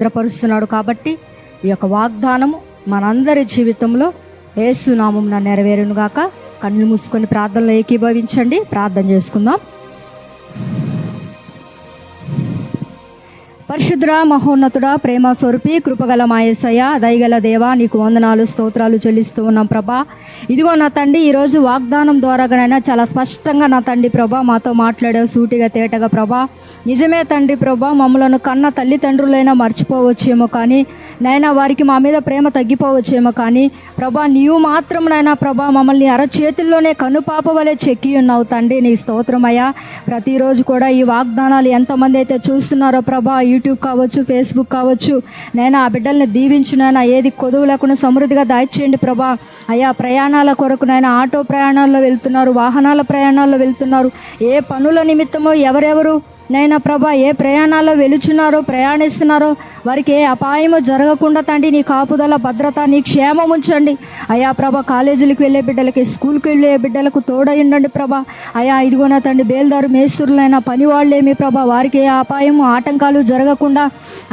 భద్రపరుస్తున్నాడు కాబట్టి ఈ యొక్క వాగ్దానము మనందరి జీవితంలో ఏసునామం నెరవేరునుగాక. కళ్ళు మూసుకొని ప్రార్థనలో ఏకీభవించండి. ప్రార్థన చేసుకుందాం. పరిశుద్ర మహోన్నతుడ ప్రేమ స్వరూపి కృపగల మాయసయ్య దయగల దేవా నీకు వందనాలు స్తోత్రాలు చెల్లిస్తూ ఉన్నాం ప్రభా. ఇదిగో నా తండ్రి ఈరోజు వాగ్దానం ద్వారాగానైనా చాలా స్పష్టంగా నా తండ్రి ప్రభా మాతో మాట్లాడే సూటిగా తేటగా ప్రభా. నిజమే తండ్రి ప్రభా మమ్మలను కన్న తల్లిదండ్రులైనా మర్చిపోవచ్చేమో కానీ నైనా వారికి మా మీద ప్రేమ తగ్గిపోవచ్చేమో కానీ ప్రభా నీవు మాత్రం నైనా ప్రభా మమ్మల్ని అరచేతుల్లోనే కనుపాప వలె చెక్కి ఉన్నావు తండ్రి. నీ స్తోత్రమయ్యా ప్రతిరోజు కూడా ఈ వాగ్దానాలు ఎంతమంది అయితే చూస్తున్నారో ప్రభా యూట్యూబ్ కావచ్చు ఫేస్బుక్ కావచ్చు నేను ఆ బిడ్డల్ని దీవించునైనా ఏది కొదువు లేకుండా సమృద్ధిగా దాయిచేయండి ప్రభా. అయ్యా ప్రయాణాల కొరకు నైనా ఆటో ప్రయాణాల్లో వెళ్తున్నారు వాహనాల ప్రయాణాల్లో వెళ్తున్నారు. ఏ పనుల నిమిత్తమో ఎవరెవరు నైనా ప్రభా ఏ ప్రయాణాల్లో వెలుచున్నారో ప్రయాణిస్తున్నారో వారికి ఏ అపాయము జరగకుండా తండ్రి నీ కాపుదల భద్రత నీ క్షేమం ఉంచండి. అయా ప్రభా కాలేజీలకు వెళ్ళే బిడ్డలకి స్కూల్కి వెళ్ళే బిడ్డలకు తోడై ఉండండి ప్రభా. అయా ఇదిగోనా తండ్రి బేల్దారు మేస్తురులైన పని వాళ్ళేమి ప్రభా వారికి ఏ అపాయము ఆటంకాలు జరగకుండా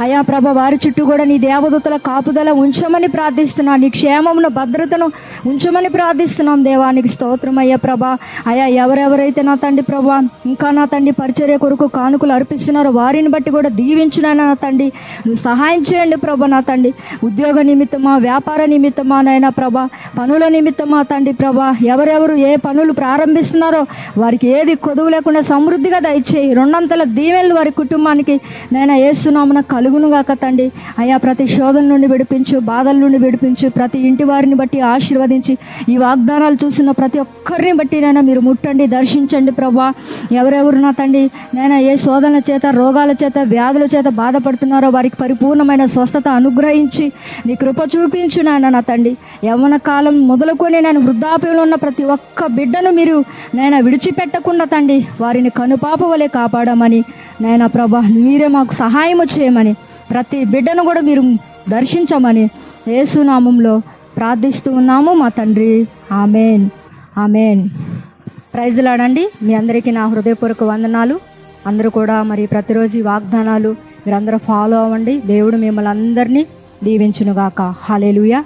అయా ప్రభ వారి చుట్టూ కూడా నీ దేవదూతల కాపుదల ఉంచమని ప్రార్థిస్తున్నా. నీ క్షేమమును భద్రతను ఉంచమని ప్రార్థిస్తున్నాం. దేవానికి స్తోత్రం అయ్యా ప్రభా. అయా ఎవరెవరైతే నా తండ్రి ప్రభా ఇంకా నా తండ్రి పరిచర్య కొరకు కానుకలు అర్పిస్తున్నారో. వారిని బట్టి కూడా దీవించునైనా నా తండ్రి. నువ్వు సహాయం చేయండి ప్రభా నా తండ్రి. ఉద్యోగ నిమిత్తమా వ్యాపార నిమిత్తమా నైనా ప్రభా. పనుల నిమిత్తమా తండ్రి ప్రభా. ఎవరెవరు ఏ పనులు ప్రారంభిస్తున్నారో వారికి ఏది కొదువు లేకుండా సమృద్ధిగా దయచేయి. రెండంతల దీవెనలు వారి కుటుంబానికి నైనా ఏసునామన కలుగునుగాక తండ్రి. అయ్యా ప్రతి శోధన నుండి విడిపించు బాధల నుండి విడిపించు ప్రతి ఇంటి వారిని బట్టి ఆశీర్వదించి ఈ వాగ్దానాలు చూసిన ప్రతి ఒక్కరిని బట్టి నైనా మీరు ముట్టండి దర్శించండి ప్రభా. ఎవరెవరు నా తండ్రి? నేను ఏ శోధనల చేత రోగాల చేత వ్యాధుల చేత బాధపడుతున్నారో వారికి పరిపూర్ణమైన స్వస్థత అనుగ్రహించి నీ కృప చూపించు నాయన నా తండ్రి. యవన కాలం మొదలుకొని నేను వృద్ధాప్యంలో ఉన్న ప్రతి ఒక్క బిడ్డను మీరు నేను విడిచిపెట్టకుండా తండ్రి వారిని కనుపాప వలె కాపాడమని నాయన ప్రభా మీరే మాకు సహాయం చేయమని ప్రతి బిడ్డను కూడా మీరు దర్శించమని యేసునామంలో ప్రార్థిస్తూ ఉన్నాము మా తండ్రి. ఆమెన్. ఆమెన్. ప్రైజ్లాడండి. మీ అందరికీ నా హృదయపూర్వక వందనాలు. అందరూ కూడా మరి ప్రతిరోజు వాగ్దానాలు మీరందరూ ఫాలో అవ్వండి. దేవుడు మిమ్మల్ని అందరినీ దీవించునుగాక. హాలేలుయా